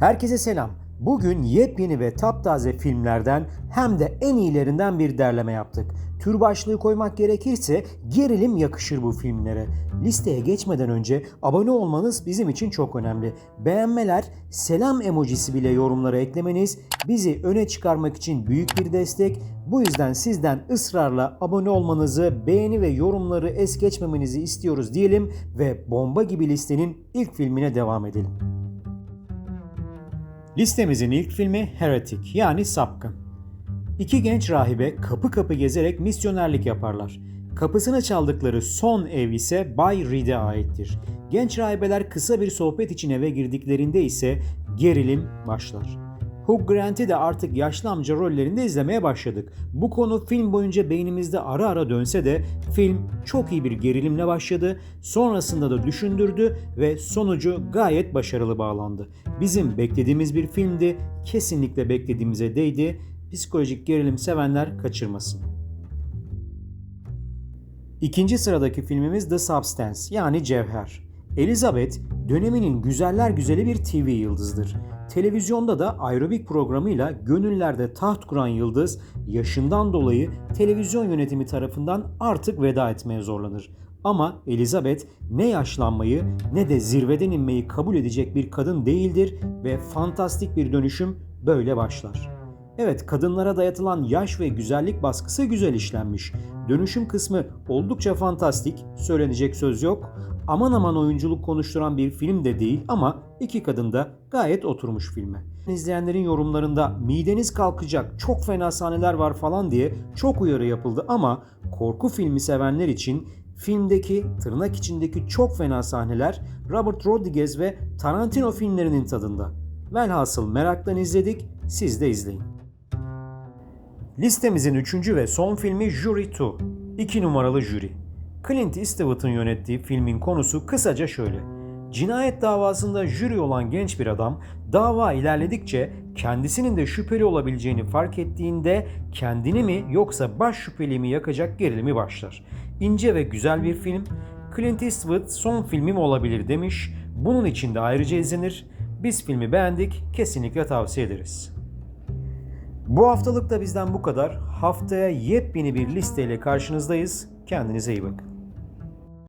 Herkese selam. Bugün yepyeni ve taptaze filmlerden hem de en iyilerinden bir derleme yaptık. Tür başlığı koymak gerekirse gerilim yakışır bu filmlere. Listeye geçmeden önce abone olmanız bizim için çok önemli. Beğenmeler, selam emojisi bile yorumlara eklemeniz bizi öne çıkarmak için büyük bir destek. Bu yüzden sizden ısrarla abone olmanızı, beğeni ve yorumları es geçmemenizi istiyoruz diyelim ve bomba gibi listenin ilk filmine devam edelim. Listemizin ilk filmi Heretic yani Sapkın. İki genç rahibe kapı kapı gezerek misyonerlik yaparlar. Kapısını çaldıkları son ev ise Bay Reed'e aittir. Genç rahibeler kısa bir sohbet için eve girdiklerinde ise gerilim başlar. Hugh Grant'i de artık yaşlı amca rollerinde izlemeye başladık. Bu konu film boyunca beynimizde ara ara dönse de film çok iyi bir gerilimle başladı, sonrasında da düşündürdü ve sonucu gayet başarılı bağlandı. Bizim beklediğimiz bir filmdi, kesinlikle beklediğimize değdi. Psikolojik gerilim sevenler kaçırmasın. İkinci sıradaki filmimiz The Substance yani Cevher. Elizabeth döneminin güzeller güzeli bir TV yıldızdır. Televizyonda da aerobik programıyla gönüllerde taht kuran yıldız yaşından dolayı televizyon yönetimi tarafından artık veda etmeye zorlanır. Ama Elizabeth ne yaşlanmayı ne de zirveden inmeyi kabul edecek bir kadın değildir ve fantastik bir dönüşüm böyle başlar. Evet kadınlara dayatılan yaş ve güzellik baskısı güzel işlenmiş. Dönüşüm kısmı oldukça fantastik, söylenecek söz yok. Aman aman oyunculuk konuşturan bir film de değil ama iki kadın da gayet oturmuş filme. İzleyenlerin yorumlarında mideniz kalkacak çok fena sahneler var falan diye çok uyarı yapıldı ama korku filmi sevenler için filmdeki tırnak içindeki çok fena sahneler Robert Rodriguez ve Tarantino filmlerinin tadında. Velhasıl meraktan izledik, siz de izleyin. Listemizin üçüncü ve son filmi Jury 2. 2 numaralı jüri. Clint Eastwood'un yönettiği filmin konusu kısaca şöyle. Cinayet davasında jüri olan genç bir adam dava ilerledikçe kendisinin de şüpheli olabileceğini fark ettiğinde kendini mi yoksa baş şüpheli mi yakacak gerilimi başlar. İnce ve güzel bir film. Clint Eastwood son filmim olabilir demiş. Bunun için de ayrıca izlenir. Biz filmi beğendik, kesinlikle tavsiye ederiz. Bu haftalık da bizden bu kadar. Haftaya yepyeni bir listeyle karşınızdayız. Kendinize iyi bakın.